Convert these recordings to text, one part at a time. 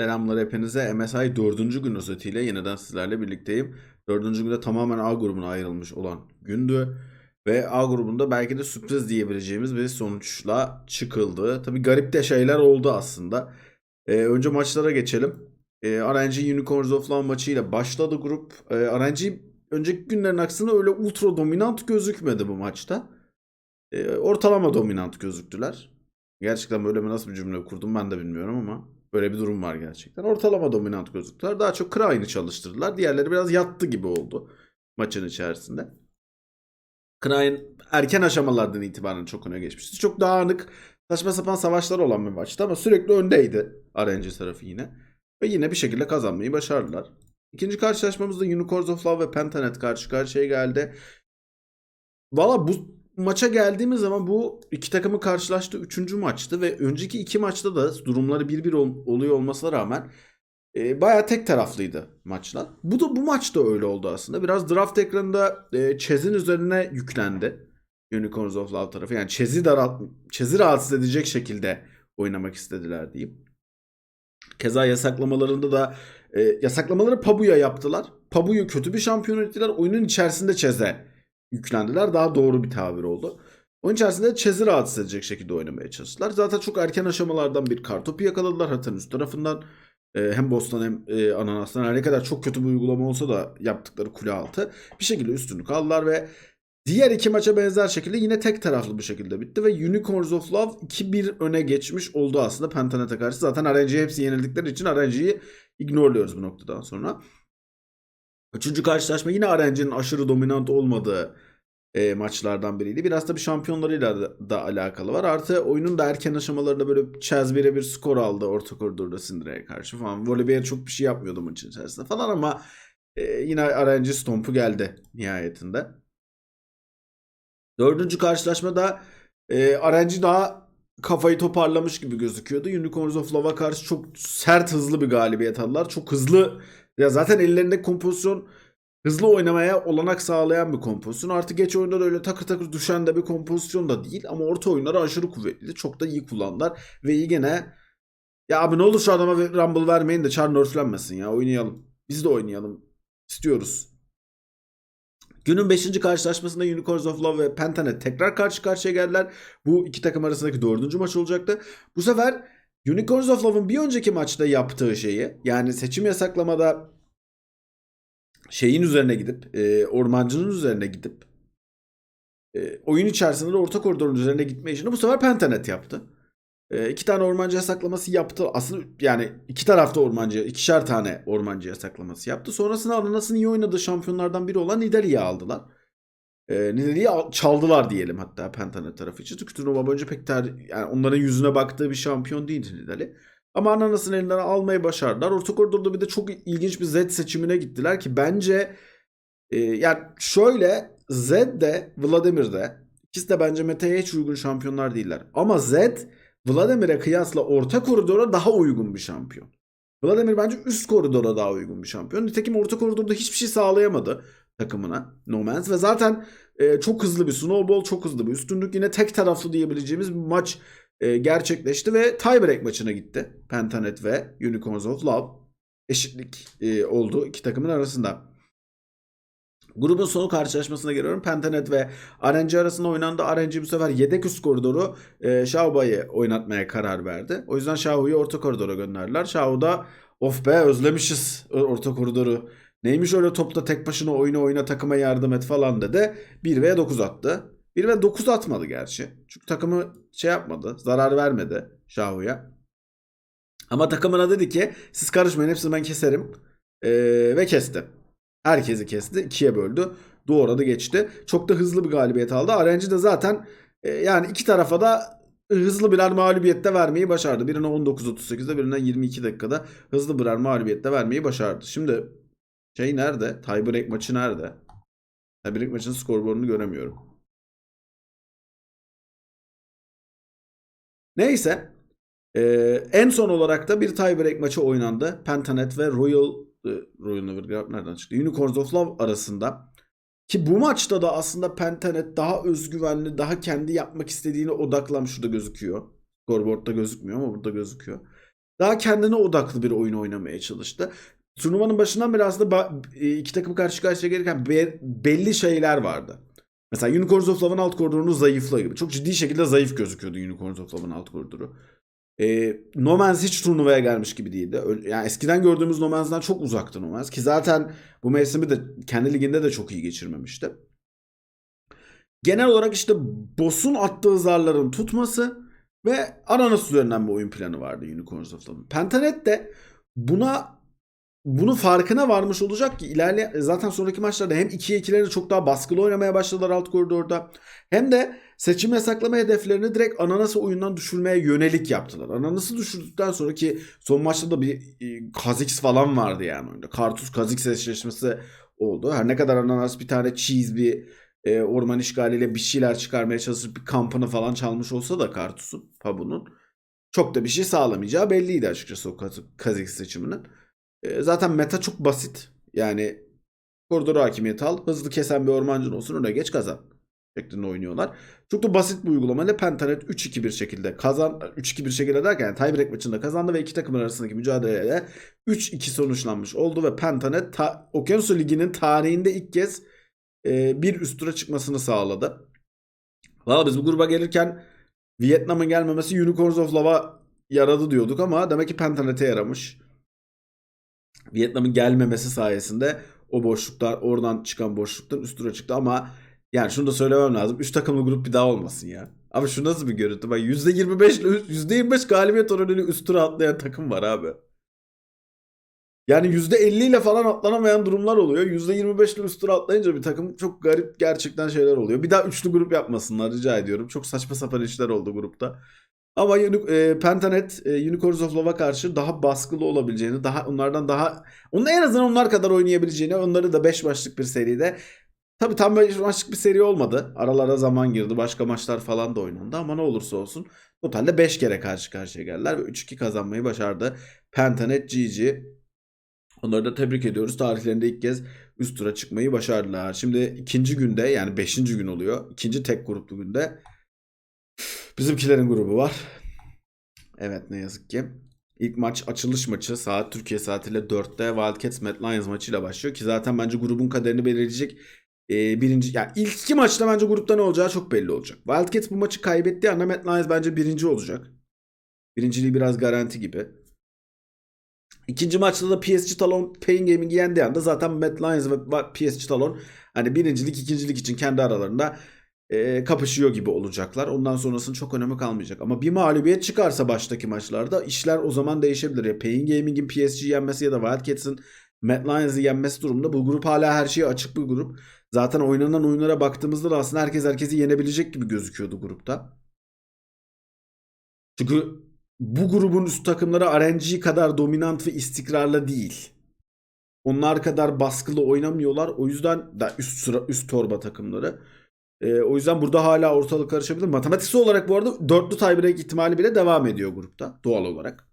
Selamlar hepinize. MSI 4. gün özetiyle yeniden sizlerle birlikteyim. 4. günde tamamen A grubuna ayrılmış olan gündü. Ve A grubunda belki de sürpriz diyebileceğimiz bir sonuçla çıkıldı. Tabi garip de şeyler oldu aslında. Ee, önce maçlara geçelim. Ee, RNG Unicorns of Love maçıyla başladı grup. Ee, RNG önceki günlerin aksine öyle ultra dominant gözükmedi bu maçta. Ee, ortalama dominant gözüktüler. Gerçekten böyle mi nasıl bir cümle kurdum ben de bilmiyorum ama böyle bir durum var gerçekten. Ortalama dominant gözüktüler. Daha çok Krain'i çalıştırdılar. Diğerleri biraz yattı gibi oldu maçın içerisinde. Krain erken aşamalardan itibaren çok öne geçmişti. Çok dağınık, saçma sapan savaşlar olan bir maçtı ama sürekli öndeydi RNG tarafı yine. Ve yine bir şekilde kazanmayı başardılar. İkinci karşılaşmamızda Unicorns of Love ve Pentanet karşı karşıya geldi. Valla bu maça geldiğimiz zaman bu iki takımın karşılaştığı üçüncü maçtı ve önceki iki maçta da durumları 1-1 ol- oluyor olmasına rağmen e, bayağı tek taraflıydı maçlar. Bu da bu maçta öyle oldu aslında. Biraz draft ekranında e, Chez'in üzerine yüklendi. Unicorns of Love tarafı. Yani Chez'i daralt Chez'i rahatsız edecek şekilde oynamak istediler diyeyim. Keza yasaklamalarında da e, yasaklamaları Pabu'ya yaptılar. Pabu'yu kötü bir şampiyon ettiler. Oyunun içerisinde Chez'e yüklendiler. Daha doğru bir tabir oldu. Onun içerisinde Chez'i rahatsız edecek şekilde oynamaya çalıştılar. Zaten çok erken aşamalardan bir kartopu yakaladılar haritanın üst tarafından. Ee, hem Boston hem e, Ananas'tan her ne kadar çok kötü bir uygulama olsa da yaptıkları kule altı bir şekilde üstünlük aldılar ve diğer iki maça benzer şekilde yine tek taraflı bir şekilde bitti ve Unicorns of Love 2-1 öne geçmiş oldu aslında Pentanet'e karşı. Zaten RNG'ye hepsi yenildikleri için RNG'yi ignorluyoruz bu noktadan sonra. Üçüncü karşılaşma yine RNG'nin aşırı dominant olmadığı e, maçlardan biriydi. Biraz da bir şampiyonlarıyla da, da alakalı var. Artı oyunun da erken aşamalarında böyle Chaz bir skor aldı orta koridorda Syndra'ya karşı falan. Volibear çok bir şey yapmıyordu maçın içerisinde falan ama e, yine RNG Stomp'u geldi nihayetinde. Dördüncü karşılaşmada e, RNG daha kafayı toparlamış gibi gözüküyordu. Unicorns of Love'a karşı çok sert hızlı bir galibiyet aldılar. Çok hızlı ya zaten ellerinde kompozisyon hızlı oynamaya olanak sağlayan bir kompozisyon. Artık geç oyunda da öyle takır takır düşen de bir kompozisyon da değil. Ama orta oyunları aşırı kuvvetli. Çok da iyi kullandılar. Ve iyi gene ya abi ne olur şu adama Rumble vermeyin de Char nerflenmesin ya. Oynayalım. Biz de oynayalım. İstiyoruz. Günün 5. karşılaşmasında Unicorns of Love ve Pentanet tekrar karşı karşıya geldiler. Bu iki takım arasındaki dördüncü maç olacaktı. Bu sefer Unicorns of Love'ın bir önceki maçta yaptığı şeyi yani seçim yasaklamada şeyin üzerine gidip e, ormancının üzerine gidip e, oyun içerisinde de orta koridorun üzerine gitme işini bu sefer Pentanet yaptı. E, iki tane ormancı yasaklaması yaptı. Aslında yani iki tarafta ormancı, ikişer tane ormancı yasaklaması yaptı. Sonrasında Ananas'ın iyi oynadığı şampiyonlardan biri olan Nidalee'yi aldılar. E, Nidalee'yi al- çaldılar diyelim hatta Pentanet tarafı için. Çünkü turnuva boyunca pek ter, yani onların yüzüne baktığı bir şampiyon değildi Nidalee. Ama Ananas'ın elinden almayı başardılar. Orta koridorda bir de çok ilginç bir Z seçimine gittiler ki bence e, yani şöyle Z de Vladimir de ikisi de bence meta'ya hiç uygun şampiyonlar değiller. Ama Z Vladimir'e kıyasla orta koridora daha uygun bir şampiyon. Vladimir bence üst koridora daha uygun bir şampiyon. Nitekim orta koridorda hiçbir şey sağlayamadı takımına No Man's ve zaten e, çok hızlı bir snowball, çok hızlı bir üstünlük. Yine tek taraflı diyebileceğimiz bir maç e, gerçekleşti ve tiebreak maçına gitti. Pentanet ve Unicorns of Love. Eşitlik e, oldu iki takımın arasında. Grubun sonu karşılaşmasına geliyorum. Pentanet ve RNG arasında oynandı. RNG bu sefer yedek üst koridoru e, Xiaobay'ı oynatmaya karar verdi. O yüzden Xiao'yu orta koridora gönderdiler. Xiao da of be özlemişiz orta koridoru. Neymiş öyle topta tek başına oyunu oyna takıma yardım et falan dedi. 1 ve 9 attı. 1 ve 9 atmadı gerçi. Çünkü takımı şey yapmadı. Zarar vermedi Xiao'ya. Ama takımına dedi ki siz karışmayın hepsini ben keserim. Ee, ve kesti. Herkesi kesti. ikiye böldü. Doğradı geçti. Çok da hızlı bir galibiyet aldı. RNG de zaten e, yani iki tarafa da hızlı birer mağlubiyette vermeyi başardı. Birine 19.38'de birine 22 dakikada hızlı birer mağlubiyette vermeyi başardı. Şimdi şey nerede? Tiebreak maçı nerede? Tiebreak maçının skorboardunu göremiyorum. Neyse. Ee, en son olarak da bir tiebreak maçı oynandı. Pentanet ve Royal e, Royal Nevergrab nereden çıktı? Unicorns of Love arasında. Ki bu maçta da aslında Pentanet daha özgüvenli, daha kendi yapmak istediğine odaklanmış. Şurada gözüküyor. Scoreboard'da gözükmüyor ama burada gözüküyor. daha kendine odaklı bir oyun oynamaya çalıştı. Turnuvanın başından beri aslında e, iki takım karşı karşıya gelirken be- belli şeyler vardı. Mesela Unicorns of Love'ın alt koridorunun zayıflığı gibi. Çok ciddi şekilde zayıf gözüküyordu Unicorns of Love'ın alt koridoru. E, No Man's hiç turnuvaya gelmiş gibi değildi. Yani eskiden gördüğümüz No Man's'dan çok uzaktı No Man's. Ki zaten bu mevsimi de kendi liginde de çok iyi geçirmemişti. Genel olarak işte boss'un attığı zarların tutması ve ananas üzerinden bir oyun planı vardı Unicorns of Love'ın. Pentanet de buna bunu farkına varmış olacak ki ilerleyen zaten sonraki maçlarda hem 2'ye 2'leri çok daha baskılı oynamaya başladılar alt koridorda. Hem de seçim yasaklama hedeflerini direkt Ananas'ı oyundan düşürmeye yönelik yaptılar. Ananas'ı düşürdükten sonra ki son maçta da bir e, Kha'Zix falan vardı yani oyunda. Kartus Kha'Zix eşleşmesi oldu. Her ne kadar Ananas bir tane cheese bir e, orman işgaliyle bir şeyler çıkarmaya çalışıp bir kampını falan çalmış olsa da Kartus'un, Pabu'nun çok da bir şey sağlamayacağı belliydi açıkçası o Kha'Zix seçiminin. E, zaten meta çok basit. Yani koridor hakimiyeti al, hızlı kesen bir ormancın olsun öne geç kazan şeklinde oynuyorlar. Çok da basit bir uygulamayla Pentanet 3-2 bir şekilde kazan 3-2 bir şekilde derken yani tiebreak maçında kazandı ve iki takımın arasındaki mücadeleyle 3-2 sonuçlanmış oldu ve Pentanet ta, Okyanus Ligi'nin tarihinde ilk kez e, bir üst tura çıkmasını sağladı. Valla biz bu gruba gelirken Vietnam'ın gelmemesi Unicorns of Lava yaradı diyorduk ama demek ki Pentanet'e yaramış. Vietnam'ın gelmemesi sayesinde o boşluklar oradan çıkan boşluktan üst tura çıktı ama yani şunu da söylemem lazım. 3 takımlı grup bir daha olmasın ya. Ama şu nasıl bir görüntü? Bak %25 ile %25 galibiyet oranıyla üst tura atlayan takım var abi. Yani %50 ile falan atlanamayan durumlar oluyor. %25 ile üst tura atlayınca bir takım çok garip gerçekten şeyler oluyor. Bir daha üçlü grup yapmasınlar rica ediyorum. Çok saçma sapan işler oldu grupta. Ama e, Pentanet e, Unicorns of Love'a karşı daha baskılı olabileceğini, daha onlardan daha onun en azından onlar kadar oynayabileceğini, onları da 5 maçlık bir seride Tabii tam 5 maçlık bir seri olmadı. Aralara zaman girdi. Başka maçlar falan da oynandı ama ne olursa olsun totalde 5 kere karşı karşıya geldiler ve 3-2 kazanmayı başardı. Pentanet GG. Onları da tebrik ediyoruz. Tarihlerinde ilk kez üst tura çıkmayı başardılar. Şimdi ikinci günde yani 5. gün oluyor. İkinci tek gruplu günde bizimkilerin grubu var. Evet ne yazık ki. İlk maç açılış maçı saat Türkiye saatiyle 4'te Wildcats Mad Lions maçıyla başlıyor ki zaten bence grubun kaderini belirleyecek e, birinci yani ilk iki maçta bence grupta ne olacağı çok belli olacak. Wildcats bu maçı kaybettiği anda Mad Lions bence birinci olacak. Birinciliği biraz garanti gibi. İkinci maçta da PSG Talon Pain Gaming'i yendiği anda zaten Mad Lions ve PSG Talon hani birincilik ikincilik için kendi aralarında e, kapışıyor gibi olacaklar. Ondan sonrasının çok önemi kalmayacak. Ama bir mağlubiyet çıkarsa baştaki maçlarda işler o zaman değişebilir. Ya Pain Gaming'in PSG'yi yenmesi ya da Wildcats'ın Mad Lions'ı yenmesi durumunda bu grup hala her şeye açık bir grup. Zaten oynanan oyunlara baktığımızda da aslında herkes herkesi yenebilecek gibi gözüküyordu grupta. Çünkü bu grubun üst takımları RNG kadar dominant ve istikrarlı değil. Onlar kadar baskılı oynamıyorlar. O yüzden da üst sıra üst torba takımları. Ee, o yüzden burada hala ortalık karışabilir. Matematiksel olarak bu arada dörtlü tiebreak ihtimali bile devam ediyor grupta doğal olarak.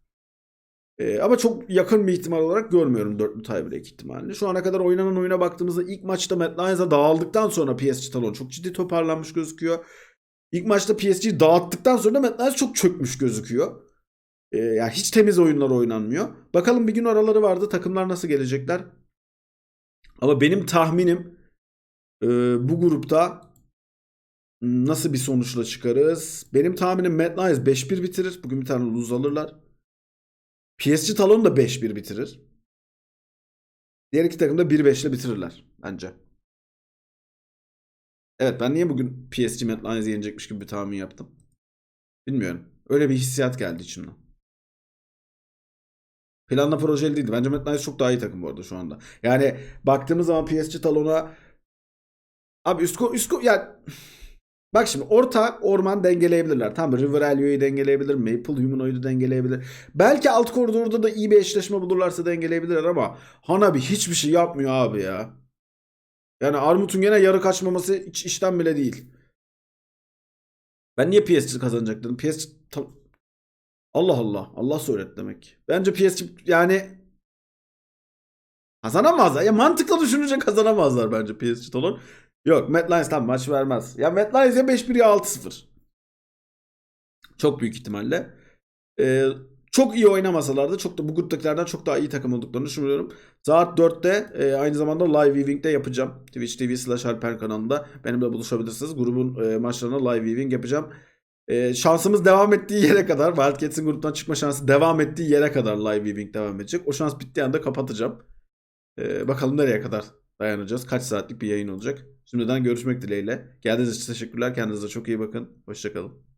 Ee, ama çok yakın bir ihtimal olarak görmüyorum dörtlü tiebreak ihtimalini. Şu ana kadar oynanan oyuna baktığımızda ilk maçta Mad Lions'a dağıldıktan sonra PSG Talon çok ciddi toparlanmış gözüküyor. İlk maçta PSG dağıttıktan sonra da Mad Lions çok çökmüş gözüküyor. Ee, yani hiç temiz oyunlar oynanmıyor. Bakalım bir gün araları vardı. Takımlar nasıl gelecekler? Ama benim tahminim e, bu grupta nasıl bir sonuçla çıkarız? Benim tahminim Mad Lions 5-1 bitirir. Bugün bir tane lose alırlar. PSG Talon da 5-1 bitirir. Diğer iki takım da 1-5 ile bitirirler bence. Evet ben niye bugün PSG Mad Lions'ı yenecekmiş gibi bir tahmin yaptım? Bilmiyorum. Öyle bir hissiyat geldi içimden. Planla projeli değildi. Bence Mad Lions çok daha iyi takım bu arada şu anda. Yani baktığımız zaman PSG Talon'a abi üst ko üst ko yani Bak şimdi orta orman dengeleyebilirler. Tamam River Elio'yu dengeleyebilir. Maple Humanoid'u dengeleyebilir. Belki alt koridorda da iyi bir eşleşme bulurlarsa dengeleyebilirler ama Hanabi hiçbir şey yapmıyor abi ya. Yani Armut'un gene yarı kaçmaması hiç işten bile değil. Ben niye PSG kazanacak dedim. PSG Allah Allah. Allah söylet demek. Bence PSG yani kazanamazlar. Ya mantıklı düşününce kazanamazlar bence PSG Talon. Yok Matt Lions tam maç vermez. Ya Matt Lions ya 5-1 ya 6-0. Çok büyük ihtimalle. Ee, çok iyi oynamasalar da çok da bu gruptakilerden çok daha iyi takım olduklarını düşünüyorum. Saat 4'te e, aynı zamanda live viewing de yapacağım. Twitch TV slash Alper kanalında benimle buluşabilirsiniz. Grubun e, maçlarına live viewing yapacağım. E, şansımız devam ettiği yere kadar Wildcats'in gruptan çıkma şansı devam ettiği yere kadar live viewing devam edecek. O şans bittiği anda kapatacağım. E, bakalım nereye kadar dayanacağız. Kaç saatlik bir yayın olacak. Şimdiden görüşmek dileğiyle. Geldiğiniz için teşekkürler. Kendinize çok iyi bakın. Hoşçakalın.